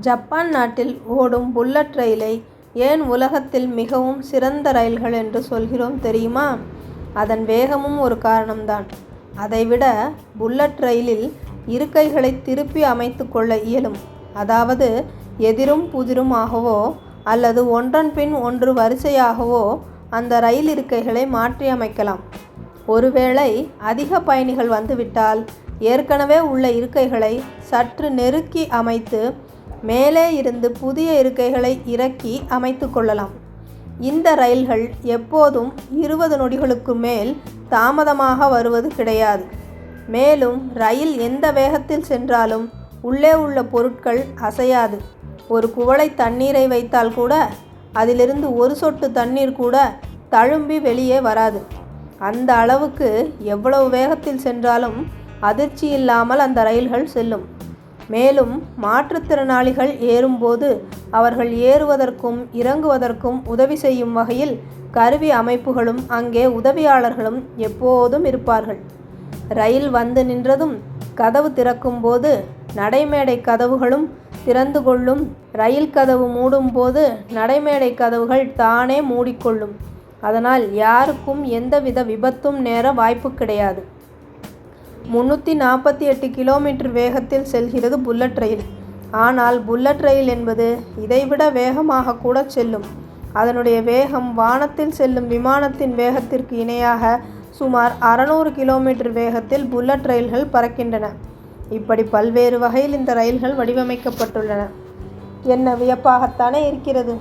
Japan நாட்டில் ஓடும் bullet ரயிலை ஏன் உலகத்தில் மிகவும் சிறந்த ரயில்கள் என்று சொல்கிறோம் தெரியுமா? அதன் வேகமும் ஒரு காரணம்தான் அதைவிட புல்லட் ரயிலில் இருக்கைகளை திருப்பி அமைத்து கொள்ள இயலும். அதாவது எதிரும் புதிரும் ஆகவோ அல்லது ஒன்றன் பின் ஒன்று வரிசையாகவோ அந்த ரயில் இருக்கைகளை மாற்றியமைக்கலாம். ஒருவேளை அதிக பயணிகள் வந்துவிட்டால் ஏற்கனவே உள்ள இருக்கைகளை சற்று நெருக்கி அமைத்து மேலே இருந்து புதிய இருக்கைகளை இறக்கி அமைத்து கொள்ளலாம். இந்த ரயில்கள் எப்போதும் இருபது நொடிகளுக்கு மேல் தாமதமாக வருவது கிடையாது. மேலும் ரயில் எந்த வேகத்தில் சென்றாலும் உள்ளே உள்ள பொருட்கள் அசையாது. ஒரு குவளை தண்ணீரை வைத்தால் கூட அதிலிருந்து ஒரு சொட்டு தண்ணீர் கூட தழும்பி வெளியே வராது. அந்த அளவுக்கு எவ்வளவு வேகத்தில் சென்றாலும் அதிர்ச்சி இல்லாமல் அந்த ரயில்கள் செல்லும். மேலும் மாற்றுத்திறனாளிகள் ஏறும்போது அவர்கள் ஏறுவதற்கும் இறங்குவதற்கும் உதவி செய்யும் வகையில் கருவி அமைப்புகளும் அங்கே உதவியாளர்களும் எப்போதும் இருப்பார்கள். ரயில் வந்து நின்றதும் கதவு திறக்கும்போது நடைமேடை கதவுகளும் திறந்து கொள்ளும். ரயில் கதவு மூடும் போது நடைமேடை கதவுகள் தானே மூடிக்கொள்ளும். அதனால் யாருக்கும் எந்தவித விபத்தும் நேர வாய்ப்பு கிடையாது. முந்நூற்றி நாற்பத்தி எட்டு கிலோமீட்டர் வேகத்தில் செல்கிறது புல்லட் ரயில். ஆனால் புல்லட் ரயில் என்பது இதைவிட வேகமாக கூட செல்லும். அதனுடைய வேகம் வானத்தில் செல்லும் விமானத்தின் வேகத்திற்கு இணையாக சுமார் அறநூறு கிலோமீட்டர் வேகத்தில் புல்லட் ரயில்கள் பறக்கின்றன. இப்படி பல்வேறு வகையில் இந்த ரயில்கள் வடிவமைக்கப்பட்டுள்ளன. என்ன வியப்பாகத்தானே இருக்கிறது.